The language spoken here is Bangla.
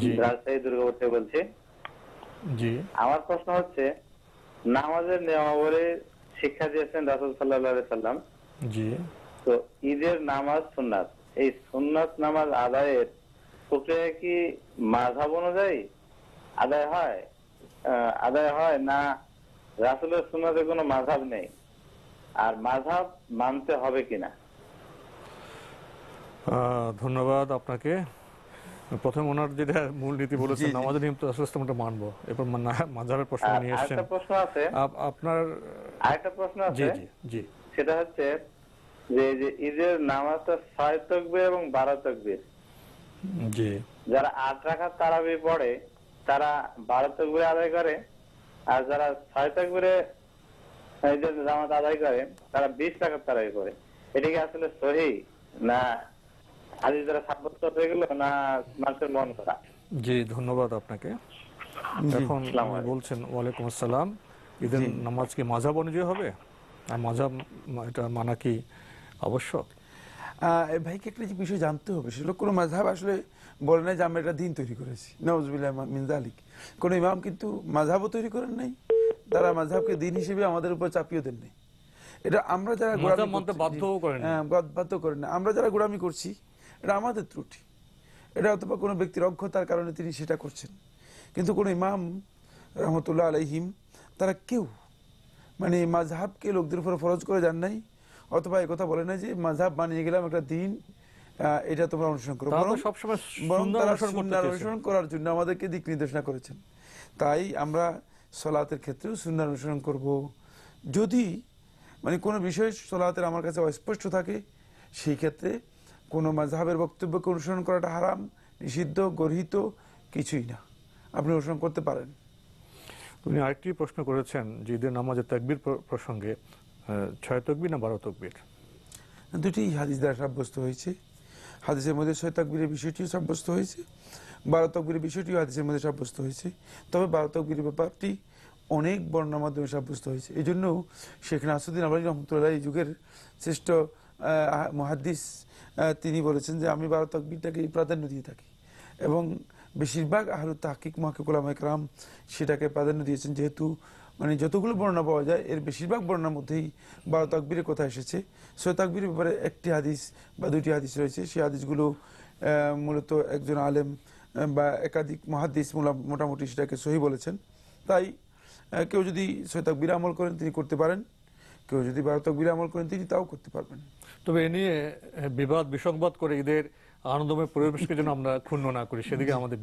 জি। রাজশাহী দুর্গাপুর থেকে বলছি। জি। আমার প্রশ্ন হচ্ছে নামাজের নিয়মাবলী শিক্ষা দিয়েছেন রাসুল সাল্লাহ সাল্লাম। জি। তো ঈদের নামাজ সুন্নাত এই সুন্নাত নামাজ আদায়ের প্রক্রিয়া কি মাঝাব অনুযায়ী আদায় হয়? আদায় হয় না রাসুলের সুন্নাতে কোনো মাঝাব নেই? আর মাঝাব মানতে হবে কিনা? ধন্যবাদ আপনাকে। প্রথম ওনার যেটা মূলনীতি বলেছেন। আমাদের নিয়ম তো আসলে আমরা মানবো। এরপর মাঝাবের প্রশ্ন নিয়ে এসেছেন। আরেকটা প্রশ্ন আছে। আপনার আরেকটা প্রশ্ন আছে। জি জি। সেটা হচ্ছে যে যে ঈদের নামাজটা ছয় তকবির এবং বারো তকবির। জি। যারা আট রাখার তারাবি পড়ে তারা বারো তকবিরে আদায় করে আর যারা ছয় তকবিরে এই নামাজ আদায় করে তারা বিশ টাকার তারাবি করে এটা কি আসলে সহি না দ্বারা সাব্যস্ত হয়ে গেল না মানুষের মন করা। জি ধন্যবাদ আপনাকে। এখন। বলছেন ওয়ালাইকুম আসসালাম। ঈদের নামাজ কি মাঝাব অনুযায়ী হবে? আর মাঝাব এটা মানা কি আবশ্যক? ভাইকে একটা যে বিষয় জানতে হবে সেটা কোনো মাঝহাব আসলে বলে নাই যে আমরা একটা দিন তৈরি করেছি। নওয়াজবিল্লাহ মিনজা আলিক কোনো ইমাম কিন্তু মাঝহাবও তৈরি করেন নাই তারা মাঝহাবকে দিন হিসেবে আমাদের উপর চাপিয়ে দেন নাই। এটা আমরা যারা মানতে করেন। হ্যাঁ, বাধ্য করেন না আমরা যারা গোড়ামি করছি এটা আমাদের ত্রুটি। এটা অথবা কোনো ব্যক্তির অজ্ঞতার কারণে তিনি সেটা করছেন। কিন্তু কোনো ইমাম রহমতুল্লাহ আলাইহিম তারা কেউ মানে মাঝহাবকে লোকদের উপর ফরজ করে যান নাই অথবা কথা বলে না যে মাঝহাব বানিয়ে গেলাম একটা দিন এটা তোমরা অনুসরণ করো। বরং- তারা অনুসরণ করার জন্য আমাদেরকে দিক নির্দেশনা করেছেন। তাই আমরা সলাতের ক্ষেত্রেও সুন্নাহ অনুসরণ করব। যদি মানে কোনো বিষয় সলাতের আমার কাছে অস্পষ্ট থাকে সেই ক্ষেত্রে কোনো মাঝহাবের বক্তব্যকে অনুসরণ করাটা হারাম নিষিদ্ধ গর্হিত কিছুই না। আপনি অনুসরণ করতে পারেন। উনি আরেকটি প্রশ্ন করেছেন যে ঈদের নামাজের তাকবির প্রসঙ্গে ছয় তকবির না বারো তকবির? দুটি হাদিস দ্বারা সাব্যস্ত হয়েছে। হাদিসের মধ্যে ছয় তাকবীরের বিষয়টিও সাব্যস্ত হয়েছে। বারো তকবিরের বিষয়টিও হাদিসের মধ্যে সাব্যস্ত হয়েছে। তবে বারো তকবীরের ব্যাপারটি অনেক বর্ণার মাধ্যমে সাব্যস্ত হয়েছে। এই জন্য শেখ নাসুদ্দিন আবাই রহমতুল্লাহ এই যুগের শ্রেষ্ঠ মহাদ্দিস তিনি বলেছেন যে আমি বারো তকবীরটাকে প্রাধান্য দিয়ে থাকি। এবং বেশিরভাগ আহলু তাহকিক মাহকুলাম একরাম সেটাকে প্রাধান্য দিয়েছেন যেহেতু মানে যতগুলো বর্ণনা পাওয়া যায়, এর বেশিরভাগ বর্ণার মধ্যেই বারো তাকবীরের কথা এসেছে। সৈয় তাকবীরের ব্যাপারে একটি হাদিস বা দুটি হাদিস রয়েছে। সেই হাদিসগুলো মূলত একজন আলেম বা একাধিক মহাদিস মোটামুটি সেটাকে সহি বলেছেন। তাই কেউ যদি সৈয় তাকবীর আমল করেন, তিনি করতে পারেন। কেউ যদি বারো তকবির আমল করেন তিনি তাও করতে পারবেন। তবে এ নিয়ে বিবাদ, বিসংবাদ করে ঈদের আনন্দময় পরিবেশকে যেন আমরা ক্ষুণ্ণ না করি, সেদিকে আমাদের